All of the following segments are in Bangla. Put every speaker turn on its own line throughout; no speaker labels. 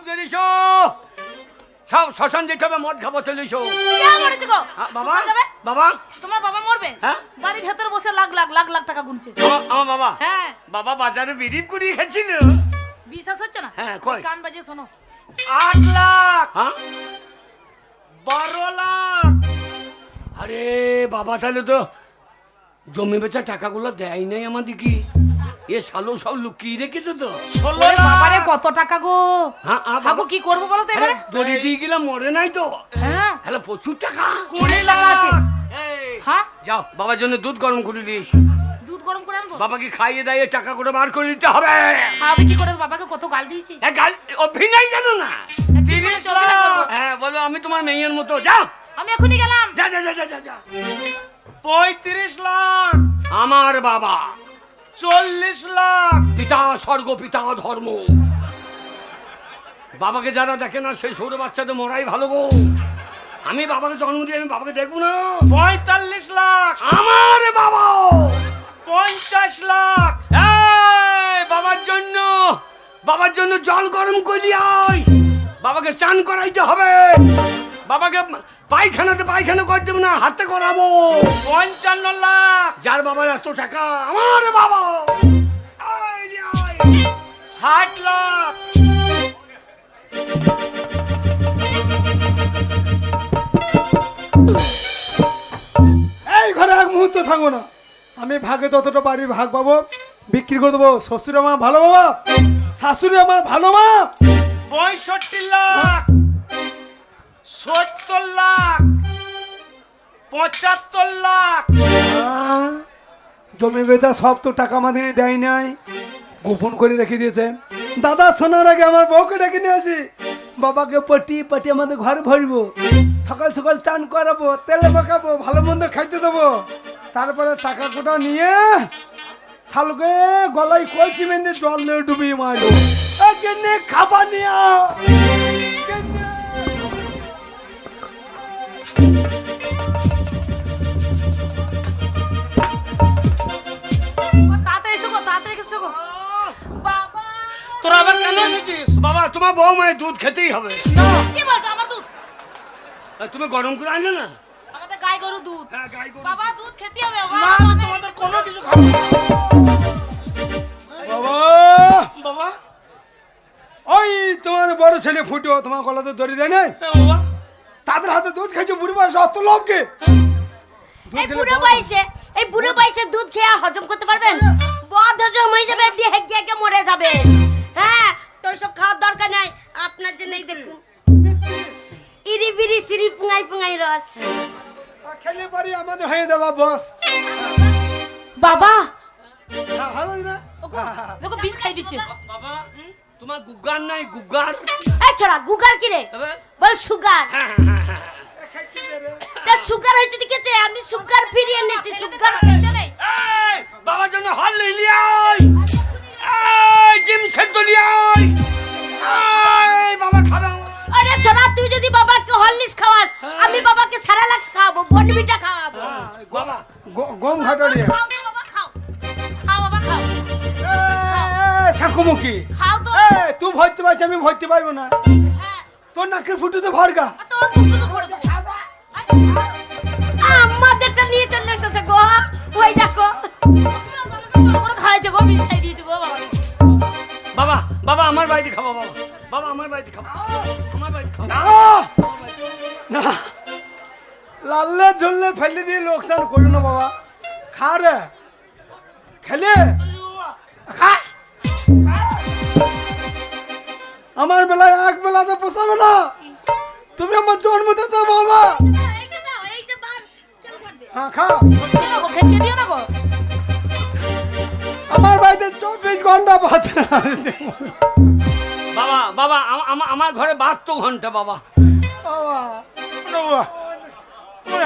লোক চলিস সব শ্মশান যেতে হবে মদ খাব চলিস
কে
বাবা? বাবা?
তোমার বাবা মরবে?
হ্যাঁ?
বাড়ির ভেতরে বসে লাখ লাখ লাখ লাখ টাকা গুনছে।
আমার- আমার বাবা?
হ্যাঁ।
বাবা বাজারে বিড়ি খেয়েছিল
বিশ্বাস হচ্ছে না?
হ্যাঁ, কই?
কান বাজিয়ে শোনো।
আট লাখ।
হ্যাঁ?
বারো লাখ।
আরে বাবা তাহলে তো জমি বেচা টাকাগুলো দেয় নাই আমাদেরকে। এ সালো সব লুকিয়ে রেখেছে তো?
ওরে বাবারে কত টাকা গো?
হ্যাঁ
কি করব বলো তো এবারে?
দড়ি দিয়ে গেলাম মরে নাই তো।
হ্যাঁ।
হ্যালো প্রচুর টাকা।
কুড়ি লাখ
হ্যাঁ?
যাও বাবার জন্য দুধ গরম করে দিস
দুধ গরম করে আনব?
বাবাকে খাইয়ে দাইয়ে টাকা করে বার করে দিতে হবে।
আমি কি করে? বাবাকে কত গাল দিয়েছি।
এ গাল অভিনয় জানো না?
তিরিশ
করব।
লাখ।
হ্যাঁ বলো আমি তোমার মেয়ের মতো। যাও।
আমি এখনই গেলাম।
যা যা যা যা যা যা।
পঁয়ত্রিশ লাখ।
আমার বাবা।
চল্লিশ লাখ।
পিতা স্বর্গ পিতা ধর্ম। বাবাকে যারা দেখে না সেই সৌর বাচ্চাদের মরাই ভালো গো। আমি বাবাকে জন্ম দিয়ে আমি বাবাকে দেখব না।
পঁয়তাল্লিশ লাখ।
আমার বাবা!
পঞ্চাশ লাখ।
বাবার জন্য বাবার জন্য জল গরম করলি আয়। বাবাকে চান করাইতে হবে। বাবাকে পায়খানাতে পায়খানা করে দেবো না হাতে করাবো।
পঞ্চান্ন লাখ।
যার বাবার এত টাকা আমার বাবা।
ষাট লাখ।
এই ঘরে এক মুহূর্ত থাকব না। আমি ভাগে ততটা পারি ভাগ পাবো বিক্রি করে দেবো। শ্বশুর আমার ভালো বাবা শাশুড়ি আমার ভালো মা।
পঁয়ষট্টি লাখ। সত্তর লাখ। পঁচাত্তর লাখ।
জমি বেচা সব তো টাকা আমাদের দেয় নাই। গোপন করে রেখে দিয়েছে। দাদা, শোনার আগে আমার বউকে ডেকে নিয়ে আসি। বাবাকে পটি পটি আমাদের ঘরে ভরবো। সকাল সকাল চান করাবো, তেলে মাখাবো, ভালো মন্দ খাইতে দেবো। তারপরে টাকা কোটা নিয়ে শালকে গলায় কলসি বেঁধে জল ডুবিয়ে মারবো। খাবার নিয়ে।
তোরা আবার কেন এসেছিস?
বাবা তোমার বউ মায়ের দুধ খেতেই হবে।
কি বলছো? আমার দুধ?
আর তুমি গরম করে আনলে না?
আমাদের গাই গরু দুধ।
হ্যাঁ গাই গরু।
বাবা দুধ খেতে হবে। বাবা,
না আমি
মানে-
তোমাদের কোনো কিছু খাব
বাবা!
বাবা?
ওই তোমার বড় ছেলে ফুটো তোমার গলাতে দড়ি দেয় নাই?
হ্যাঁ বাবা।
তাদের হাতে দুধ খাইছে বুড়ি বয়স অত লোভকে
এই বুড়ো বয়সে এই বুড়ো বয়সে দুধ খেয়ে হজম করতে পারবেন? বদ হজম হয়ে যাবে দিয়ে গিয়ে গিয়ে মরে যাবে। হ্যাঁ তো সব খাওয়ার দরকার নাই আপনার জন্য এই দেখুন। ইরি বিরি সিরি পুঙাই পুঙাই রস।
খেলে পারি আমাদের হয়ে দেবা বস।
বাবা!
হ্যাঁ, ভালো না
দেখো বিষ খাই দিচ্ছে।
বাবা তোমার গুগার নাই গুগার।
এই ছোড়া গুগার কি রে? বল সুগার।
হ্যাঁ হ্যাঁ হ্যাঁ হ্যাঁ
তা সুগার হয়েছে দেখেছে আমি সুগার ফিরিয়ে এনেছি সুগার।
বাবার জন্য হল লিয়ে আয়। সেদ্ধ লিয়ে আয়। বাবা খাবে
আরে ছোড়া তুই যদি বাবাকে হরলিক্স খাওয়াস আমি বাবাকে স্যারালাক্স খাওয়াবো বনবিটা খাওয়াবো।
বাবা।
গ- গম ঘাটড়িয়ে
খাও বাবা খাও। খাও বাবা খাও।
শাকুমুখী।
খাও তো।
তুই ভরতে পারছি আমি ভরতে পারব না।
হ্যাঁ।
তোর নাকের ফুটুতে ভরগা।
আর তোর মুখে তো ভরে দেবো আই,
আমাদেরটা নিয়ে চলে এসেছে গো। ওই দেখো।
খাইছে গো বিষ দিয়েছে গো বাবা।
বাবা বাবা আমার বাড়িতে খাব বাবা। বাবা আমার বাড়িতে খাব। আমার বাড়িতে খাব।
না। না। লাল্লে ঝুললে ফেলে দিয়ে লোকসান করো না বাবা। খা রে। খেলে। খা। আমার বেলায় এক বেলাতে পোষাবে না। তুমি আমার জন্ম দিতে বাবা।
এইটা দাও এইটা বার চলো থাকবে
হ্যাঁ খা।
খেতে দিও না গো।
আমার বাড়িতে চব্বিশ ঘণ্টা ভাত
বাবা বাবা আমা- আমা- আমার ঘরে বাহাত্তর ঘণ্টা বাবা।
বাবা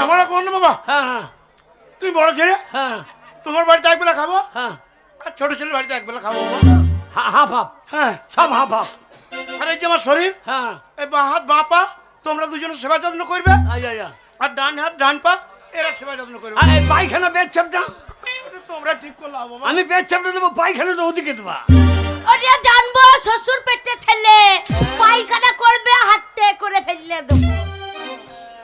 আমার কোন বাবা?
হ্যাঁ হ্যাঁ।
তুমি বড় ছেলে?
হ্যাঁ।
তোমার বাড়িতে এক বেলা খাব?
হ্যাঁ।
আর ছোট ছেলের বাড়িতে এক বেলা খাব
হাফ হাফ।
হ্যাঁ।
সব হাফ হাফ।
আর এই যে আমার শরীর?
হ্যাঁ।
এই বাঁ হাত বাঁ পা তোমরা দুজনে সেবা যত্ন করবে। আর ডান হাত ডান পা এরা সেবা যত্ন করবে।
পায়খানা
ওটা তোমরা ঠিক করলা বাবা।
আমি পেট চাপটা পায়খানা তো ওদিকে দেবা।
আরে জানব শ্বশুর পেটে ছেলে। পায়খানা
করবে হাতে
করে
ফেললে দেবো।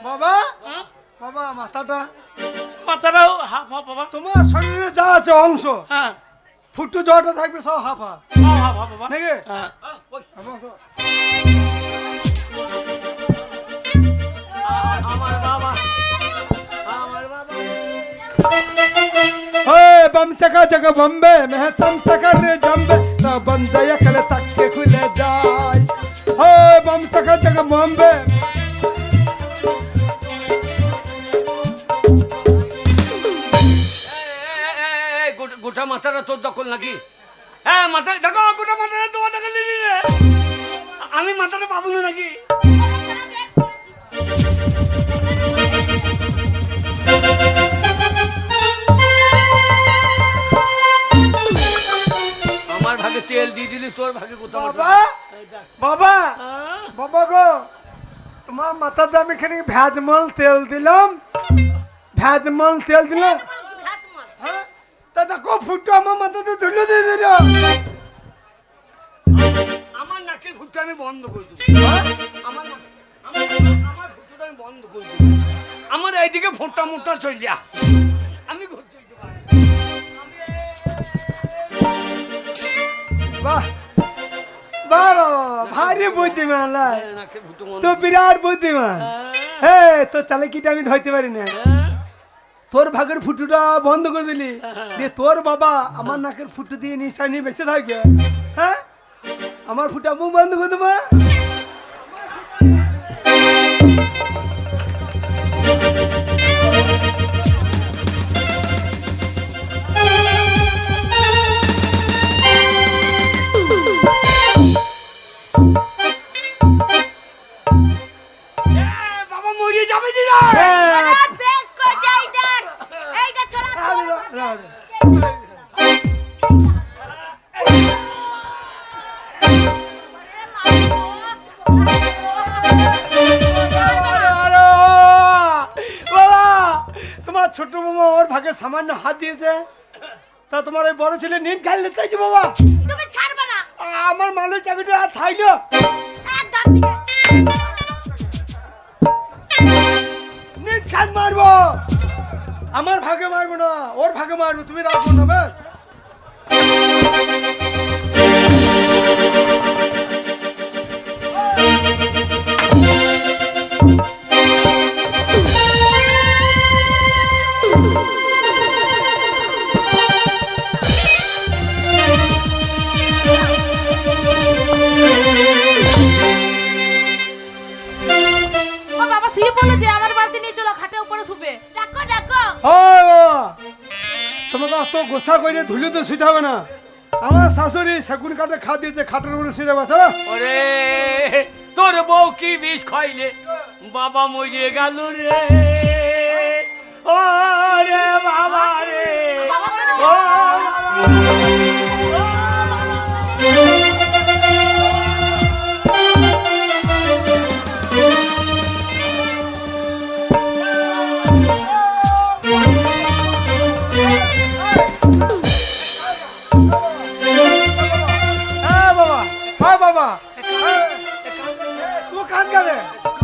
বাবা হ্যাঁ? বাবা
মাথাটা। মাথাটাও হাফ হাফ বাবা।
তোমার
শরীরে যা
আছে অংশ
হ্যাঁ। ফুটু জটা থাকবে
সব হাফ হাফ। হাফ হাফ বাবা। নাকি? হ্যাঁ। ಬಂ ಚಕ ಜಗ ಬೊಂಬೆ ಮೆಹತಂ ಸಕರೆ ಜಂಬೆ ನ ಬಂದಯ ಕಲೆ ತಕ್ಕೆ ಖುಲೆ ಜಾಯ್ ಹೋ
ಬಂ ಚಕ ಜಗ ಬೊಂಬೆ গোটা মাথাটা তোর দখল নাকি হ্যাঁ মাথা দেখো গোটা মাথাটা তোমার দখল আমি মাথাটা পাবো না নাকি ভাগে তেল দিয়ে দিলি তোর ভাগে কোথাও
বাবা! বাবা! বাবা গো! তোমার মাথাতে আমি এখানে ভ্যাজমল তেল দিলাম। ভ্যাজমল তেল দিলাম। হ্যাঁ? তা দেখো ফুটো আমার মাথাতে ধুলো দিয়ে দিল।
আমার নাকের ফুটটা আমি বন্ধ করে দেবো।
হ্যাঁ?
আমার আমার- আমার ফুটটা আমি বন্ধ করে দেবো। আমার এইদিকে ফোঁটা মোটা চলিয়া আমি
বাহ। বাহ ভারী বুদ্ধিমান তো বিরাট বুদ্ধিমান। হে তোর চালাকিটা আমি ধরতে পারি না। তোর ভাগের ফুটুটা বন্ধ করে দিলি। দিয়ে তোর বাবা আমার নাকের ফুটু দিয়ে নিশানি বেঁচে থাকবে হ্যাঁ? আমার ফুটা মুখ বন্ধ করে দেবো। তোমার ওই বড় ছেলে নিন খাই তাইছি বাবা।
তুমি ছাড়বে না।
আমার মানুষ চাকরিটা আর থাইলো। নিন খাই মারবো। আমার ভাগে মারবো না ওর ভাগে মারবো তুমি রাখব না বেশ গোসা করে ধুলে তো শুইতে হবে না। আমার শাশুড়ি সেগুন কাঠে খা দিয়েছে খাটের উপরে শুয়ে যাবে চলো।
ওরে তোর বউ কি বিষ খাইলে? বাবা মরে গেল রে। ওরে রে। বাবা রে ও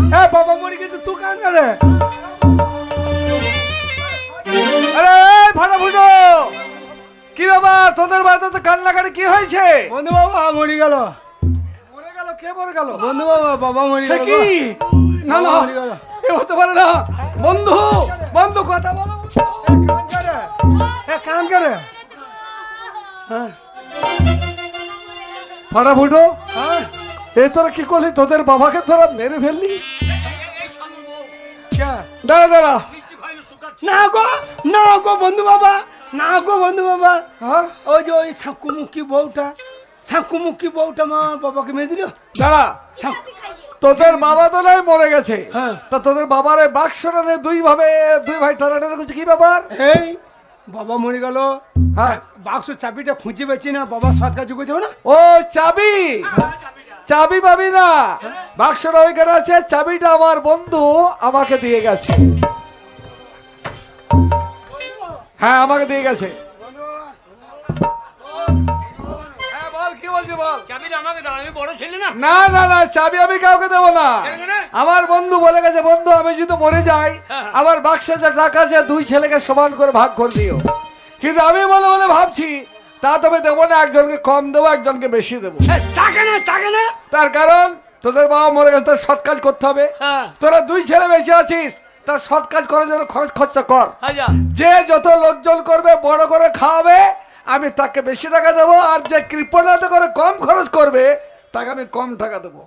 এ বাবা মরি কিন্তু তু কান করে
আরে ফাটা ফুটো কি বাবা তোদের বাড়িতে তো কান্না করে কি হয়েছে?
বন্ধু বাবা মরে গেল।
মরে গেল কে মরে গেল?
বন্ধু বাবা বাবা মরে গেল
কি? না না এ হতে পারে না। বন্ধু বন্ধু কথা বলো
কান করে এ কান করে হ্যাঁ।
ফাটা ফুটো এ তোরা কি করলি? তোদের বাবাকে তোরা মেরে ফেললি? দাঁড়া দাঁড়া।
মিষ্টি খাইলে শুকাচ্ছে।
না গো না গো বন্ধু বাবা না গো বন্ধু বাবা।
হ্যাঁ?
ওই যে ওই সাঁকুমুখী বউটা সাঁকুমুখী বউটা মা বাবাকে মেয়ে দিল।
দাঁড়া। তোদের বাবা তো নাই মরে গেছে।
হ্যাঁ।
তা তোদের বাবার এই বাক্সটা নিয়ে দুই ভাবে দুই ভাই টানাটানি করছে কি ব্যাপার?
এই বাবা মরে গেল।
হ্যাঁ।
বাক্স চাবিটা খুঁজে পেয়েছি না বাবা সৎকার যুগে যাবে না?
ও চাবি। চাবি পাবি না। বাক্সটা ওইখানে আছে চাবিটা আমার বন্ধু আমাকে দিয়ে গেছে। হ্যাঁ আমাকে দিয়ে গেছে। হ্যাঁ বল কি বলছি বল?
চাবিটা আমাকে দাও আমি না।
না না চাবি আমি কাউকে দেবো না? আমার বন্ধু বলে গেছে বন্ধু আমি যদি মরে যাই
হ্যাঁ।
আমার বাক্সে যে টাকা আছে দুই ছেলেকে সমান করে ভাগ করে দিও। কিন্তু আমি বলে বলে ভাবছি তা তবে দেবো না একজনকে কম দেবো একজনকে বেশি দেবো।
টাকা না টাকা না।
তার কারণ তোদের বাবা মরে গেছে তার সৎ কাজ করতে হবে।
হ্যাঁ।
তোরা দুই ছেলে বেঁচে আছিস তার সৎ কাজ করার জন্য খরচ খরচা কর।
আচ্ছা
যে যত লোকজন করবে বড় করে খাওয়াবে আমি তাকে বেশি টাকা দেবো আর যে কৃপণতা করে কম খরচ করবে তাকে আমি কম টাকা দেবো।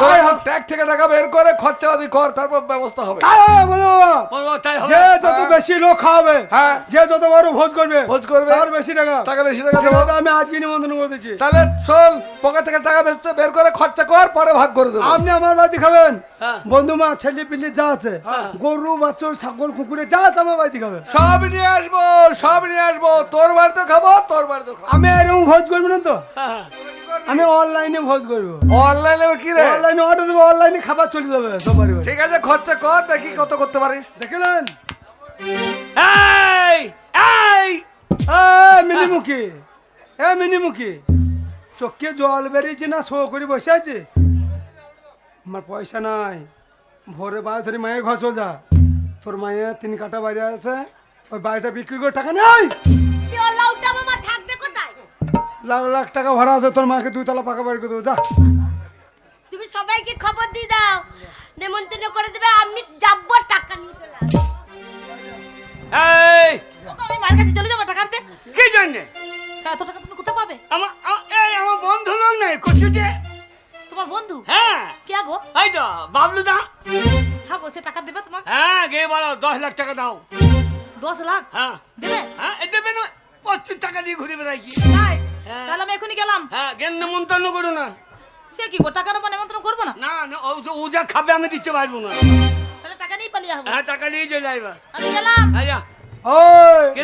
তাই ট্যাগ থেকে টাকা বের করে খরচা আদি কর তারপর ব্যবস্থা হবে।
তাই হবে বলো বাবা
তাই হবে।
যে যত বেশি লোক খাওয়াবে
হ্যাঁ।
যে যত বড় ভোজ করবে
ভোজ করবে।
আর বেশি টাকা।
টাকা বেশি টাকা দেবো।
আমি আজকে নিমন্ত্রণ করে দিচ্ছি।
তাহলে শোন পকেট থেকে টাকা বেচতে বের করে খরচা কর পরে ভাগ করে দেবো।
আপনি আমার বাড়িতে খাবেন?
হ্যাঁ।
বন্ধু মা ছেলে পিল্লি যা আছে
হ্যাঁ।
গরু বাচ্চর ছাগল কুকুরে যা আছে আমার বাড়িতে খাবে।
সব নিয়ে আসব সব নিয়ে আসব। তোর বাড়িতে খাব তোর বাড়িতে খাব।
আমি এরকম ভোজ করব না তো?
হ্যাঁ।
আমি অনলাইনে ভোজ করব।
অনলাইনে কি রে?
অনলাইনে অর্ডার দেবো অনলাইনে খাবার চলে যাবে সবার।
ঠিক আছে খরচা কর দেখি কত করতে পারিস।
দেখলেন
এই এই!
এ মিনিমুখী এ মিনিমুখী চোখে জল বেরিয়েছে না শো করে বসে আছিস? আমার পয়সা নাই। ভোরে বাড়ি ধরে মায়ের ঘর চল যা। তোর মায়ের তিন কাটা বাড়ি আছে ওই বাড়িটা বিক্রি করে টাকা নেই! লাখ লাখ টাকা ভাড়া আছে তোর মাকে দুই তলা পাকা বাড়ি করে দেবো যা।
তুমি সবাইকে খবর দিয়ে দাও নেমন্তন্ন করে দেবে আমি যাব টাকা নিয়ে চলে আসব।
এই!
আমি মায়ের কাছে চলে যাব টাকা আনতে?
কি জানে
তা এত টাকা তুমি কোথায় পাবে?
আমার এই আমার বন্ধু লোক নাই কচুটে
তোমার বন্ধু?
হ্যাঁ।
কে গো
এই তো বাবলু দা।
হ্যাঁ গো সে টাকা দেবে তোমাকে?
হ্যাঁ গে বলো দশ লাখ টাকা দাও।
দশ লাখ?
হ্যাঁ।
দেবে?
হ্যাঁ এ দেবে না প্রচুর টাকা দিয়ে ঘুরে বেড়াইছি।
তাই। তাহলে আমি এখনই গেলাম।
হ্যাঁ জ্ঞান নেমন্তন্ন করো না।
সে কি গো টাকা নেব নেমন্ত্রণ করব না?
না না ও তো ও যা খাবে আমি দিতে পারব না।
তাহলে টাকা নিয়ে পালিয়ে যাব
হ্যাঁ টাকা নিয়ে চলে আইবা।
আমি গেলাম।
আচ্ছা
ওই
কে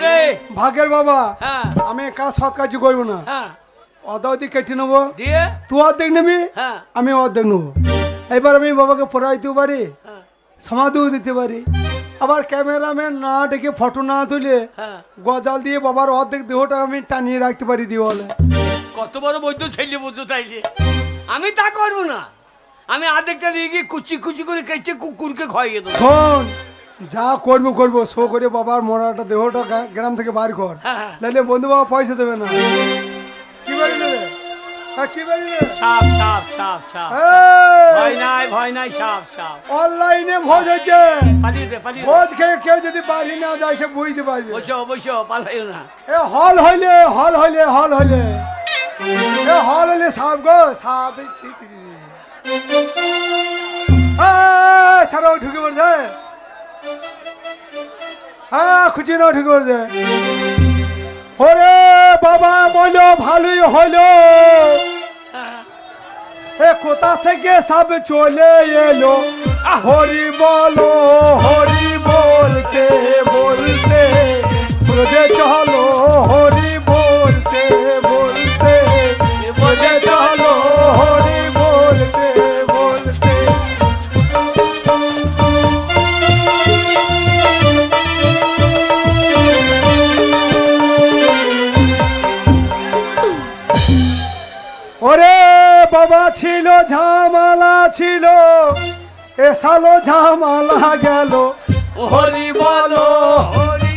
ভাগের বাবা।
হ্যাঁ।
আমি কাজ সৎ কাজ করব না।
হ্যাঁ।
অদা কেটে নেব।
দিয়ে?
তুই অর্ধেক নিবি
হ্যাঁ।
আমি অর্ধেক নেব। এবার আমি বাবাকে পড়াইতেও পারি
হ্যাঁ।
সমাধিও দিতে পারি। আবার ক্যামেরাম্যান না ডেকে ফটো না তুলে
হ্যাঁ।
গজাল দিয়ে বাবার অর্ধেক দেহটা আমি টানিয়ে রাখতে পারি দিওয়ালে।
কত বড় বৈদ্য ছেলে বৈদ্য তাইলে। আমি তা করব না। আমি আধেকটা নিয়ে গিয়ে কুচি কুচি করে কেটে কুকুরকে খাইয়ে দেবো।
শোন যা করব করব শো করে বাবার মরাটা দেহটা গ্রাম থেকে বার কর।
হ্যাঁ হ্যাঁ।
নাহলে বন্ধু বাবা পয়সা দেবে না।
সাপ সাপ সাপ সাপ ভয় নাই ভয় নাই সাপ সাপ।
অনলাইনে ভোজ হচ্ছে।
পালিয়ে পালিয়ে
ভোজ খেয়ে কেউ যদি বাড়ি না যায় সে বুঝতে পারবে।
বসো বসো পালাইও না।
এ হল হইলে হল হইলে হল হইলে। এ হল হইলে সাপ গো সাপ ছি। ছাড়াও ঢুকে পড়ছে। হ্যাঁ খুঁজি না ঢুকে পড়ছে। বাবা বলো, ভালোই হলো। কোথা থেকে সব চলে এলো? হরি বলো, হরি বলতে। বলতে চলো, হরি ছিল ঝামালা ছিল। এ সালো ঝামালা গেল।
হরি বলো হরি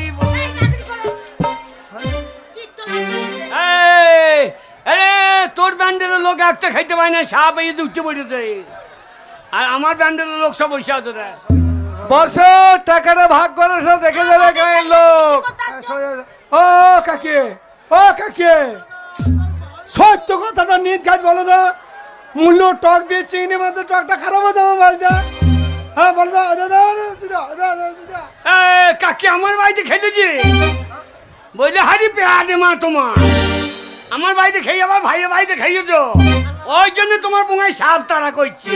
আরে তোর ব্যান্ডেলের লোক একটা খাইতে পায় না সাপ এই উঠতে পড়েছে। আর আমার ব্যান্ডেলের লোক সব বসে আছে
বর্ষ টাকাটা ভাগ করার সাথে দেখে যাবে গায়ের লোক।
ও কাকে ও কাকে সত্য কথাটা নিত গাছ বলো তো। মূল্য টক দিয়ে চিংড়ি মাছের টকটা খারাপ হয়েছে আমার বাড়িতে হ্যাঁ বল
কাকি আমার বাড়িতে খেলেছি? বললে হারি পেয়াদে মা তোমার। আমার বাড়িতে খেয়ে আবার ভাইয়ের বাড়িতে খাইয়েছ ওই জন্য তোমার বোঙায় সাপ তারা করছে।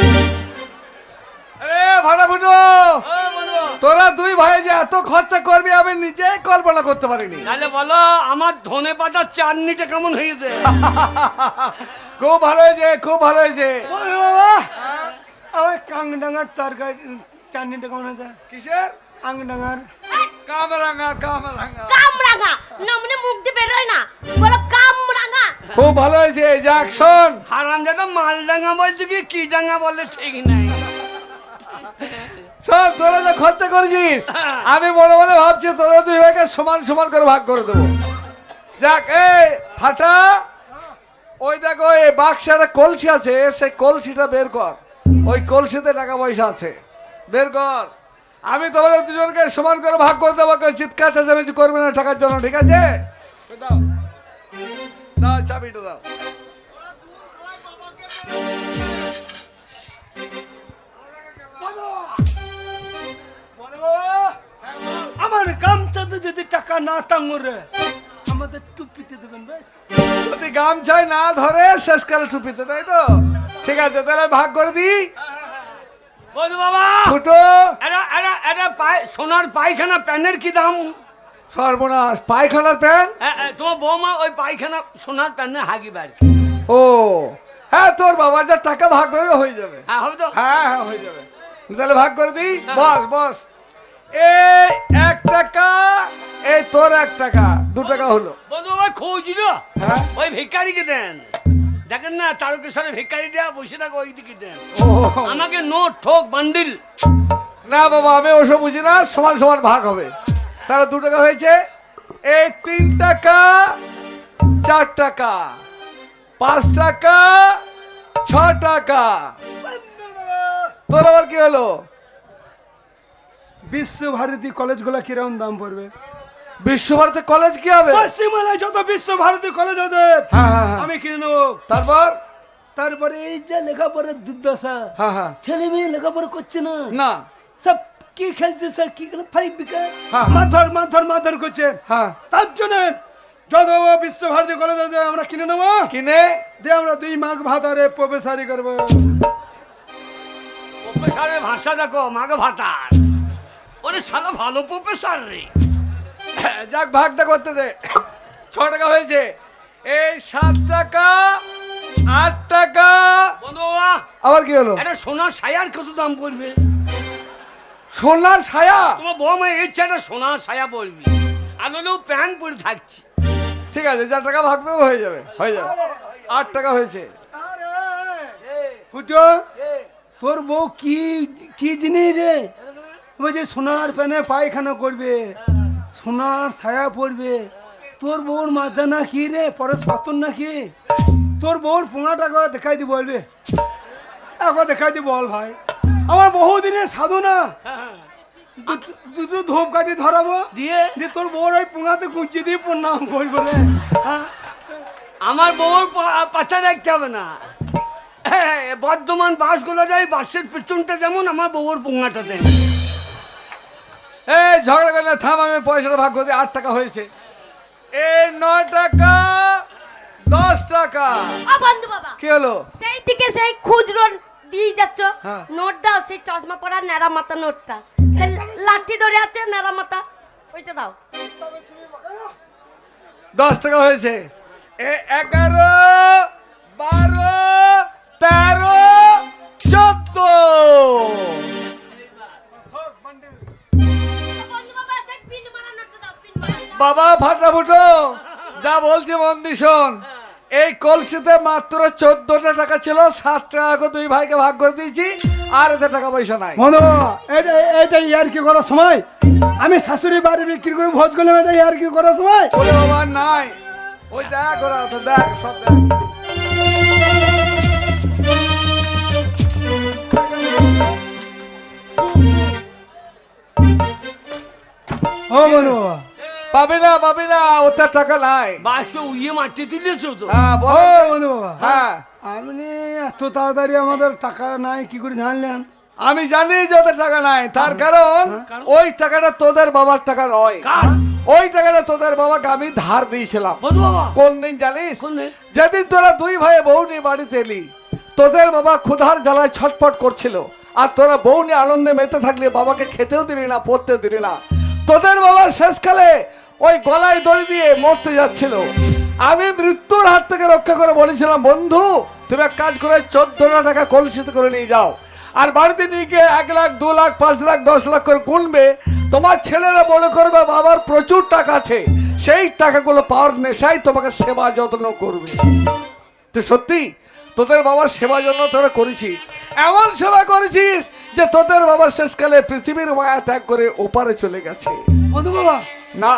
আরে ভাড়া ফুটো তোরা দুই ভাই যে এত খরচা করবি আমি নিজে কল্পনা করতে পারিনি।
তাহলে বলো আমার ধনে পাতার চাটনিটা কেমন হয়েছে?
খুব ভালো হয়েছে খুব ভালো হয়েছে।
ওরে বাবা আমার কাংডাঙ্গার তরকারি চাটনিটা কেমন আছে
কিসের?
আংডাঙ্গার
কামরাঙা কামরাঙা।
কামরাঙা? না মানে মুখ দিয়ে বেরোয় না। বলো কামরাঙা?
খুব ভালো হয়েছে যাক শোন।
হারাম দাদা মাল ডাঙা বলছে কি কি ডাঙা বলে ঠিক নাই।
সব তোরা যে খরচা করেছিস আমি মনে মনে ভাবছি তোরা দুই ভাইকে সমান সমান করে ভাগ করে দেবো। যাক এই ফাটা। ওই দেখো, এই বাক্সে একটা কলসি আছে, সেই কলসিটা বের কর। ওই কলসিতে টাকা পয়সা আছে। বের কর। আমি তোমাদের দুজনকে সমান করে ভাগ করে দেবো চিৎকার, চেঁচামেচি করবে না টাকার জন্য, ঠিক আছে? দাও। দাও চাবিটা দাও।
আমার গামছাতে যদি টাকা না টাঙ্গরে আমাদের টুপিতে দেবেন বেশ
যদি গামছায় না ধরে শেষকালে টুপিতে তাই তো? ঠিক আছে তাহলে ভাগ করে দিই।
বধু বাবা!
ফুটো!
সোনার পায়খানা প্যানের কি দাম?
সর্বনাশ পায়খানার প্যান?
তোমার বৌমা ওই পায়খানা সোনার প্যানে হাগি বার
ও হ্যাঁ তোর বাবা যা টাকা ভাগ করে হয়ে যাবে।
হ্যাঁ হবে তো?
হ্যাঁ হ্যাঁ হয়ে যাবে। তাহলে ভাগ করে দিই। বস বস। এই এক টাকা এই তোর এক টাকা দু টাকা হলো।
বন্ধু বাবা খুঁজছিল
হ্যাঁ?
ওই ভিক্ষারিকে দেন। দেখেন না তারকেশ্বরে ভিক্ষারি দেয়া বসে থাকো ওই দিকে দেন আমাকে নোট ঠোক বান্ডিল।
না বাবা আমি ওসব বুঝি না সমান সমান ভাগ হবে। তাহলে দু টাকা হয়েছে। এই তিন টাকা চার টাকা পাঁচ টাকা ছ টাকা। তোর আবার কি হলো?
বিশ্বভারতী কলেজগুলো কীরকম দাম পড়বে?
বিশ্বভারতী কলেজ কি হবে?
পশ্চিমবাংলায় যত বিশ্বভারতী কলেজ আছে
হ্যাঁ হ্যাঁ হ্যাঁ।
আমি কিনে নেব।
তারপর?
তারপরে এই যে লেখাপড়ার দুর্দশা
হ্যাঁ হ্যাঁ।
ছেলে মেয়ে লেখাপড়া করছে না।
না।
সব কি খেলছে স্যার কি খেলে? ফাইভ
হ্যাঁ।
মারধর মারধর মারধর করছে।
হ্যাঁ।
তার জন্য যত বিশ্বভারতী কলেজ আছে আমরা কিনে নেব।
কিনে?
দিয়ে আমরা দুই মাঘ ভাতারে প্রফেসারি করব।
প্রফেসরের ভাষা দেখো মাগে ভাতার। ওরে শালা ভালো প্রফেসর রে।
যাক ভাগটা করতে দে। ছ টাকা হয়েছে। এই সাত টাকা আট টাকা। আবার কি হলো?
একটা সোনার সায়ার কত দাম পড়বে?
সোনার ছায়া
তোমার বৌমা ইচ্ছে একটা সোনার সায়া পড়বি। আগলেও প্যান্ট পরে থাকছি।
ঠিক আছে যা টাকা ভাগবেও হয়ে যাবে হয়ে যাবে। আট টাকা হয়েছে।
ফুটো তোর বউ কি কি জিনিস রে? বলছে সোনার প্যানে পায়খানা করবে সোনার ছায়া পড়বে। তোর বউর মাথা না কি রে? পরশ পাতন না কি তোর বউর পোঙাটা একবার দেখাই দি বলবে। একবার দেখাই দি বল ভাই। আমার বহুদিনের সাধনা। দুটো- ধূপ কাঠি ধরাবো।
দিয়ে?
দিয়ে তোর বউর ওই পোঙাতে কুঞ্চি দিয়ে প্রণাম করব রে। হ্যাঁ।
আমার বউর পা- পাছা দেখতে হবে না। হ্যাঁ, বর্ধমান বাসগুলো যায় বাসের পেছনটা যেমন আমার বউর পোঙাটা দেন
এই ঝগড়া করলে থাম আমি পয়সাটা ভাগ করে আট টাকা হয়েছে। এই নয় টাকা দশ টাকা।
বন্ধু বাবা
কি হলো?
সেই দিকে সেই খুচরো দিয়ে যাচ্ছ।
হ্যাঁ।
নোট দাও সেই চশমা পরা নেড়া মাথা নোটটা। সেই লাঠি ধরে আছে নেড়া মাথা ওইটা দাও।
দশ টাকা হয়েছে। এ এগারো বারো তেরো চোদ্দ।
বাবা
ফাটা ফুটো। যা বলছি মন্দি শোন। এই কলসিতে মাত্র চোদ্দটা টাকা ছিল সাত টাকা দুই ভাইকে ভাগ করে দিয়েছি আর এতে টাকা পয়সা নাই।
বন্ধু এটা এটা ইয়ার কি করার সময়? আমি শাশুড়ি বাড়ি বিক্রি করে ভোজ করলাম এটা ইয়ার কি করার সময়?
বলে বাবা নাই। ওই দেখ ওরা তো দেখ সব দেখ।
ও বন্ধু বাবা
পাবি না পাবি না ওটার টাকা নাই।
বাক্স উইয়ে মাটি তুলেছো তো?
হ্যাঁ
বাবা।
হ্যাঁ।
আপনি এত তাড়াতাড়ি আমাদের টাকা নাই কি করে জানলেন?
আমি জানি যে ওদের টাকা নাই তার কারণ ওই টাকাটা তোদের বাবার টাকা নয়। ওই টাকাটা তোদের বাবাকে আমি ধার দিয়েছিলাম। কোন দিন জানিস? যেদিন তোরা দুই ভাই বউ নিয়ে বাড়িতে এলি তোদের বাবা ক্ষুধার জ্বালায় ছটফট করছিল। আর তোরা বউ নিয়ে আনন্দে মেতে থাকলে বাবাকে খেতেও দিলি না পড়তেও দিলি না। তোদের বাবা শেষকালে ওই গলায় দড়ি দিয়ে মরতে যাচ্ছিল। আমি মৃত্যুর হাত থেকে রক্ষা করে বলেছিলাম বন্ধু তুমি এক কাজ করে চোদ্দটা টাকা কলসিত করে নিয়ে যাও। আর বাড়িতে নিয়ে গিয়ে এক লাখ দু লাখ পাঁচ লাখ দশ লাখ করে গুনবে। তোমার ছেলেরা মনে করবে বাবার প্রচুর টাকা আছে। সেই টাকাগুলো পাওয়ার নেশাই তোমাকে সেবা যত্ন করবে। তুই সত্যি তোদের বাবার সেবা যত্ন তোরা করেছিস। এমন সেবা করেছিস যে তোদের বাবার শেষকালে পৃথিবীর মায়া ত্যাগ করে ওপারে চলে গেছে।
মধু বাবা।
না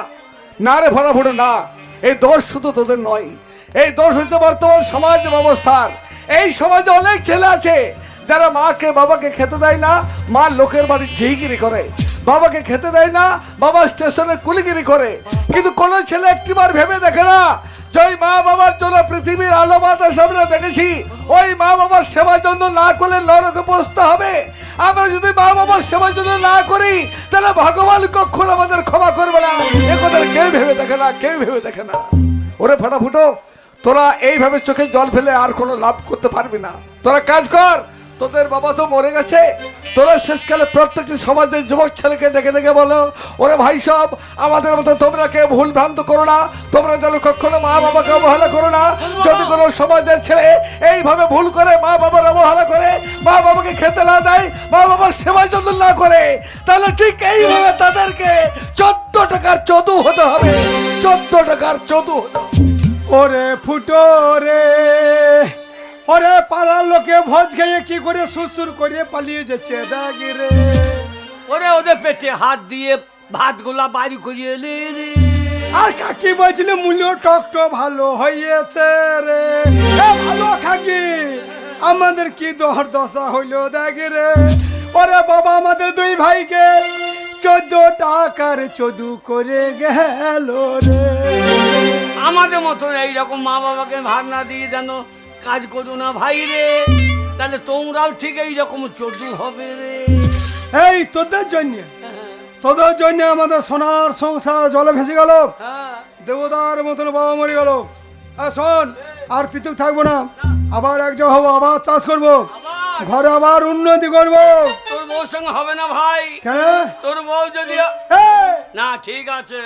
না রে ফটাফট না। এই দোষ শুধু তোদের নয়। এই দোষ হচ্ছে বর্তমান সমাজ ব্যবস্থার। এই সমাজে অনেক ছেলে আছে, যারা মাকে, বাবাকে খেতে দেয় না, মা লোকের বাড়ি ঝিগিরি করে। বাবাকে খেতে দেয় না, বাবা স্টেশনে কুলিগিরি করে। কিন্তু কোনো ছেলে একটিবার ভেবে দেখে না যে ওই মা বাবার জন্য পৃথিবীর আলো বাতাস আমরা দেখেছি, ওই মা বাবার সেবার জন্য না করলে নরকে বসতে হবে। আমরা যদি মা বাবার সেবার জন্য না করি, তাহলে ভগবান কখন আমাদের ক্ষমা করবে না। এ কথা কেউ ভেবে দেখে না, কেউ ভেবে দেখে না। ওরে ফাটাফুটো, তোরা এইভাবে চোখে জল ফেলে আর কোনো লাভ করতে পারবি না। তোরা কাজ কর। তোদের বাবা তো মরে গেছে। তোরা শেষকালে প্রত্যেকটি সমাজের যুবক ছেলেকে ডেকে ডেকে বলো, ওরে ভাই সব, আমাদের মতো তোমরা কেউ ভুল ভ্রান্ত করো না। তোমরা যেন কখনো মা বাবাকে অবহেলা করো না। যদি কোনো সমাজের ছেলে এইভাবে ভুল করে মা বাবার অবহেলা করে মা বাবাকে খেতে না দেয় মা বাবার সেবা যত্ন না করে, তাহলে ঠিক এইভাবে তাদেরকে চোদ্দ টাকার চদু হতে হবে। চোদ্দ টাকার চদু হতে
ওরে ফুটো রে। ওরে পাড়ার লোকে ভোজ খেয়ে কি করে সুসুর করে পালিয়ে যাচ্ছে? দেখ রে।
ওরে ওদের পেটে হাত দিয়ে ভাত গোলা বাড়ি করিয়ে এলে রে।
আর কাকি বলছিল মূল্য টকটো ভালো হয়েছে রে। ভালো খাকি আমাদের কি দহর দশা হইল দেখ রে। ওরে বাবা আমাদের দুই ভাইকে চোদ্দ টাকার চদু করে গেল রে।
আমাদের মতো এইরকম মা বাবাকে ভাত না দিয়ে যেন কাজ করো না ভাই রে। তাহলে তোমরাও ঠিক এইরকম চোদ্দু হবে রে।
এই তোদের জন্য। তোদের জন্য আমাদের সোনার সংসার জলে ভেসে গেল।
হ্যাঁ।
দেবতার মতন বাবা মরে গেল। শোন আর পৃথক থাকব না। আবার এক জায়গা হব আবার চাষ করব। ঘরে আবার উন্নতি করব।
তোর বউর সঙ্গে হবে না ভাই।
কেন?
তোর বউ যদি
এই!
না ঠিক আছে।